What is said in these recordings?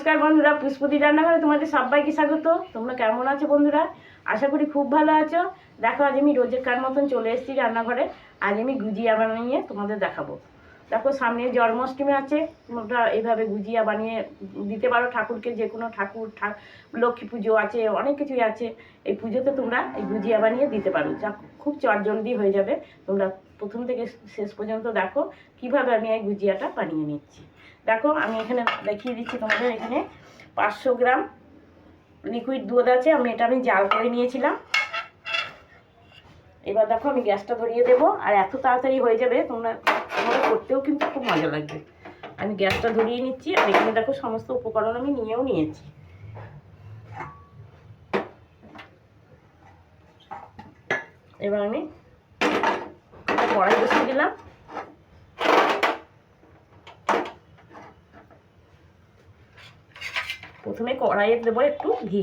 নমস্কার বন্ধুরা পুষ্পতি রান্নাঘরে তোমাদের সবাইকে স্বাগত। তোমরা কেমন আছো বন্ধুরা? আশা করি খুব ভালো আছো। দেখো, আজ আমি রোজের কার মতন চলে এসেছি রান্নাঘরে। আজ আমি গুজিয়া বানিয়ে তোমাদের দেখাবো। দেখো, সামনে জন্মাষ্টমী আছে, তোমরা এইভাবে গুজিয়া বানিয়ে দিতে পারো ঠাকুরকে, যে কোনো ঠাকুর লক্ষ্মী পুজো আছে, অনেক কিছুই আছে। এই পুজোতে তোমরা এই গুজিয়া বানিয়ে দিতে পারো। যা খুব চটজলদি হয়ে যাবে। তোমরা প্রথম থেকে শেষ পর্যন্ত দেখো, কীভাবে আমি এই গুজিয়াটা বানিয়ে নিচ্ছি। দেখো, আমি এখানে দেখিয়ে দিচ্ছি তোমাদের, এখানে পাঁচশো গ্রাম লিকুইড দুধ আছে। আমি এটা আমি জাল করে নিয়েছিলাম। এবার দেখো, আমি গ্যাসটা ধরিয়ে দেবো। আর এত তাড়াতাড়ি হয়ে যাবে, তোমরা তোমরা করতেও কিন্তু খুব মজা লাগবে। আমি গ্যাসটা ধরিয়ে নিচ্ছি, আর এখানে দেখো, সমস্ত উপকরণ আমি নিয়েও নিয়েছি। এবার আমি কড়াই বসিয়ে দিলাম। প্রথমে কড়াইয়ে দেবো একটু ঘি।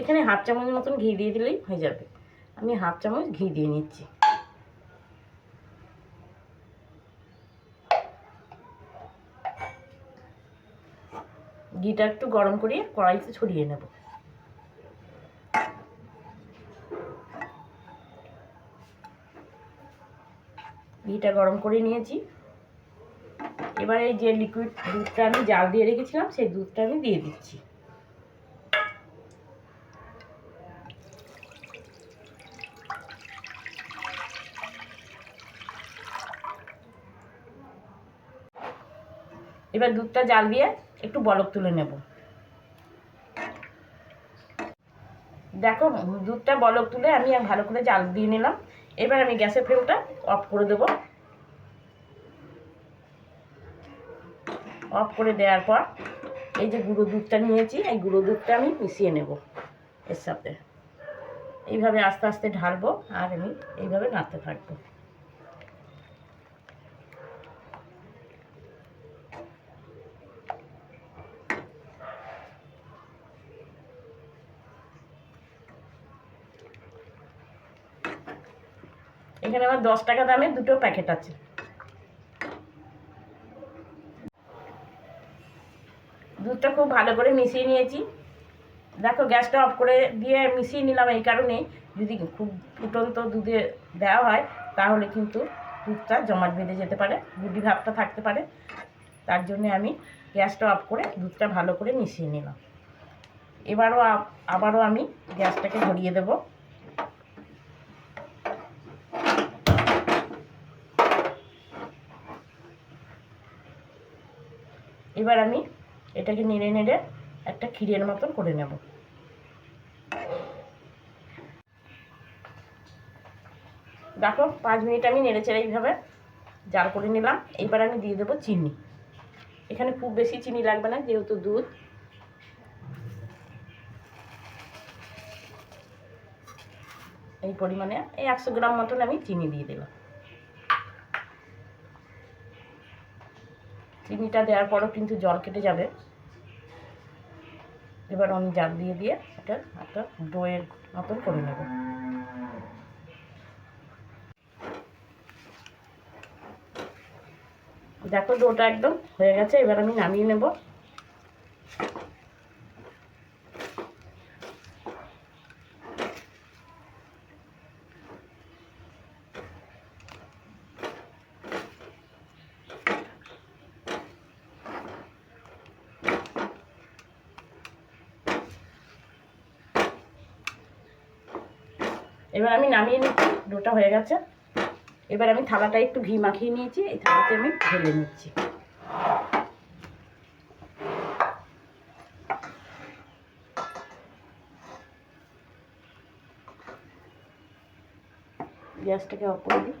এখানে হাফ চামচ মতন ঘি দিয়ে দিলেই হয়ে যাবে। আমি হাফ চামচ ঘি দিয়ে নিচ্ছি। ঘিটা একটু গরম করিয়ে কড়াইতে ছড়িয়ে নেব। ঘিটা গরম করে নিয়েছি। এবার এই যে লিকুইড দুধটা আমি জাল দিয়ে রেখেছিলাম, সেই দুধটা আমি দিয়ে দিচ্ছি। এবার দুধটা জাল দিয়ে একটু বরফ তুলে নেব। দেখো, দুধটা বলক তুলে আমি ভালো করে জাল দিয়ে নিলাম। এবার আমি গ্যাসের ফ্লেমটা অফ করে দেবো। অফ করে দেওয়ার পর এই যে গুঁড়ো দুধটা নিয়েছি, এই গুঁড়ো দুধটা আমি মিশিয়ে নেব এর সাথে। এইভাবে আস্তে আস্তে ঢালবো আর আমি এইভাবে নাড়তে থাকব। এখানে আমার দশ টাকা দামের দুটো প্যাকেট আছে। দুধটা খুব ভালো করে মিশিয়ে নিয়েছি। দেখো, গ্যাসটা অফ করে দিয়ে মিশিয়ে নিলাম এই কারণে। যদি খুব ফুটন্ত দুধে দেওয়া হয়, তাহলে কিন্তু দুধটা জমাট বেঁধে যেতে পারে গুডি ভাবটা থাকতে পারে। তার জন্য আমি গ্যাসটা অফ করে দুধটা ভালো করে মিশিয়ে নিলাম। এবারও আবারও আমি গ্যাসটাকে ধরিয়ে দেব। এবার আমি এটাকে নেড়ে নেড়ে একটা ক্ষীরের মতন করে নেব। দেখো, পাঁচ মিনিট আমি নেড়ে চেড়ে এইভাবে জাল করে নিলাম। এইবার আমি দিয়ে দেবো চিনি। এখানে খুব বেশি চিনি লাগবে না, যেহেতু দুধ। এই পরিমাণে এই একশো গ্রাম মতন আমি চিনি দিয়ে দিলাম। চিনিটা দেওয়ার পরও কিন্তু জল কেটে যাবে। এবার আমি জাল দিয়ে দিয়ে এটা একটা ডোয়ের মতন করে নেব। দেখো ডোটা একদম হয়ে গেছে, এবার আমি নামিয়ে নেব। এবার আমি নামিয়ে নিচ্ছি, ডোটা হয়ে গেছে। এবার আমি থালাটা একটু ঘি মাখিয়ে নিয়েছি, এই থালাতে আমি ঢেলে নিচ্ছি। গ্যাসটাকে অফ করে দিই।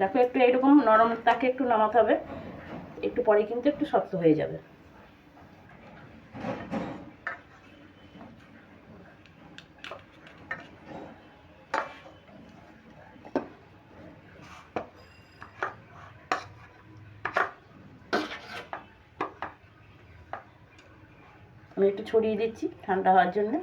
দেখো একটু এরকম নরম, তাকে একটু নামাতে হবে। একটু পরে কিন্তু একটু শক্ত হয়ে যাবে। আমি একটু ছড়িয়ে দিচ্ছি ঠান্ডা হওয়ার জন্য।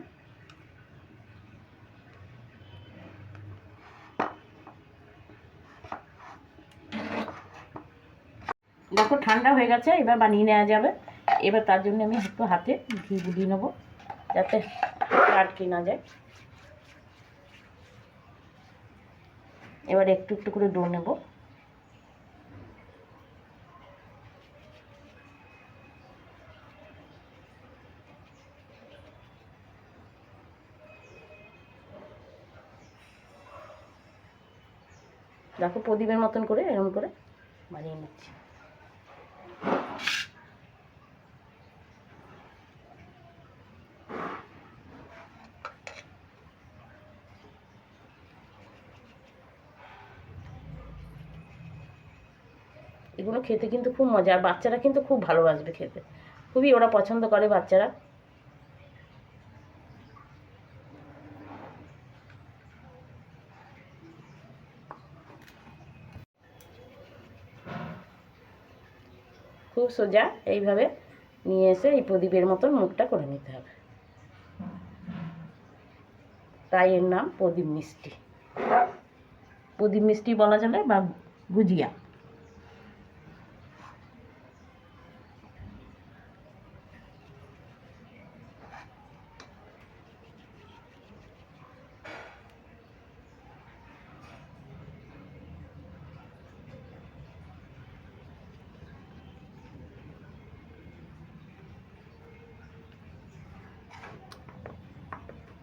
দেখো ঠান্ডা হয়ে গেছে, এবার বানিয়ে নেওয়া যাবে। এবার তার জন্য আমি একটু হাতে ঘি বুলিয়ে নেব, যাতে আটকে না যায়। এবার একটু একটু করে ডো নেব। দেখো প্রদীপের মতন করে এরকম করে বানিয়ে নিচ্ছি। এগুলো খেতে কিন্তু খুব মজা, আর বাচ্চারা কিন্তু খুব ভালোবাসবে খেতে। খুবই ওরা পছন্দ করে বাচ্চারা। খুব সোজা এইভাবে নিয়ে এসে এই প্রদীপের মতন মুখটা করে নিতে হবে। তাই এর নাম প্রদীপ মিষ্টি। প্রদীপ মিষ্টি বলা যাবে বা গুজিয়া।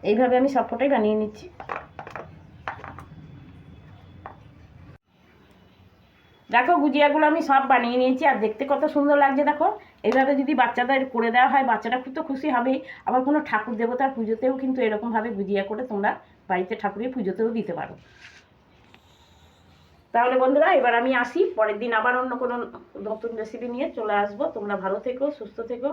এইভাবে আমি সবকটাই বানিয়ে নিচ্ছি। দেখো গুজিয়াগুলো আমি সব বানিয়ে নিয়েছি, আর দেখতে কত সুন্দর লাগছে দেখো। এইভাবে যদি বাচ্চাদের করে দেওয়া হয়, বাচ্চারা খুব তো খুশি হবেই আবার কোনো ঠাকুর দেবতার পুজোতেও কিন্তু এরকমভাবে গুজিয়া করে তোমরা বাড়িতে ঠাকুরের পুজোতেও দিতে পারো। তাহলে বন্ধুরা, এবার আমি আসি। পরের দিন আবার অন্য কোনো নতুন রেসিপি নিয়ে চলে আসব। তোমরা ভালো থেকো, সুস্থ থেকো।